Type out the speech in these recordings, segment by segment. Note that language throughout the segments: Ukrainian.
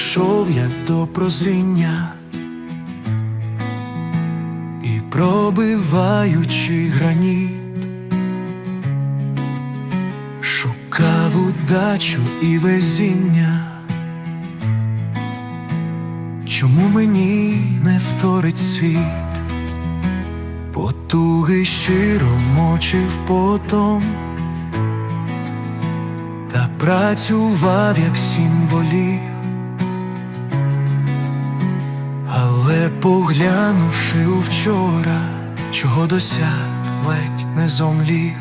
дійшов я до прозріння і пробиваючи граніт, шукав удачу і везіння. Чому мені не вторить світ? Потуги щиро мочив потом працював як символів, але поглянувши у вчора, чого досяг ледь не зомлів.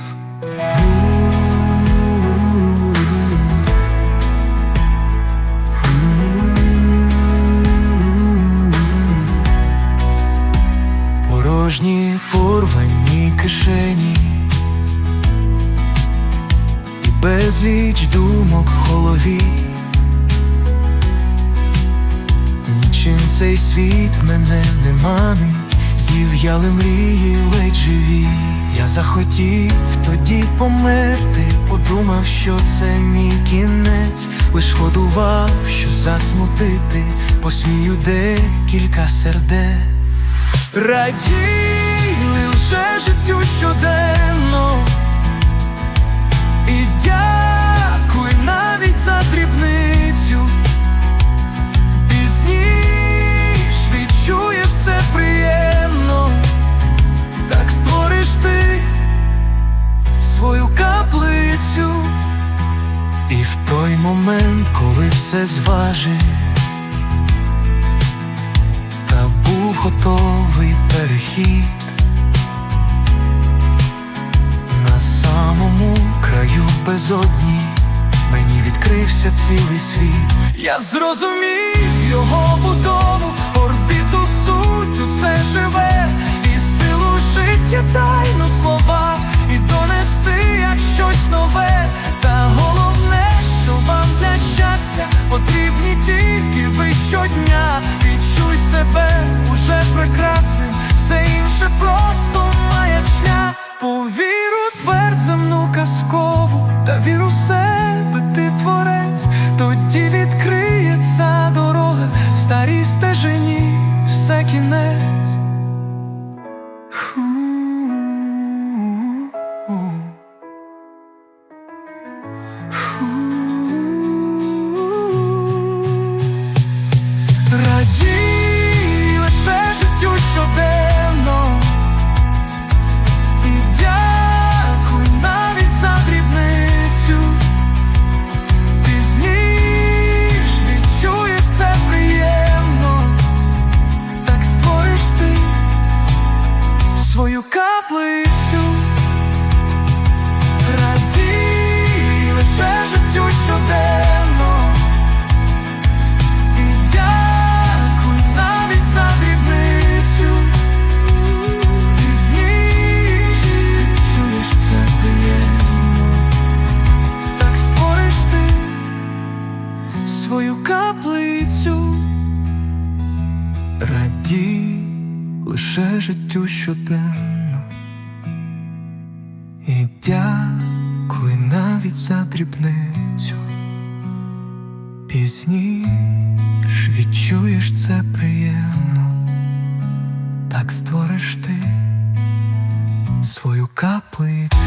Безліч думок в голові. Нічим цей світ мене не манить, зів'яли мрії ледь живі. Я захотів тоді померти, подумав, що це мій кінець, лиш годував, що засмутити, посмію декілька сердець. Раділи лише життю щоденно І дякуй навіть за дрібницю. Пізніш відчуєш це приємно. Так створиш ти свою каплицю. І в той момент, коли все зважиш та був готовий перехід безодні. Мені відкрився цілий світ. Я зрозумів його будову, орбіту суть, усе живе, і силу життя тайну слова, і донести як щось нове, та головне, що вам для щастя потрібні тільки ви щодня. Відчуй себе уже прекрасним, все інше просто свою каплицю. Радій лише життю щоденно. І дякуй навіть за дрібницю. Пізніш відчуєш це приємно, так створиш ти свою каплицю.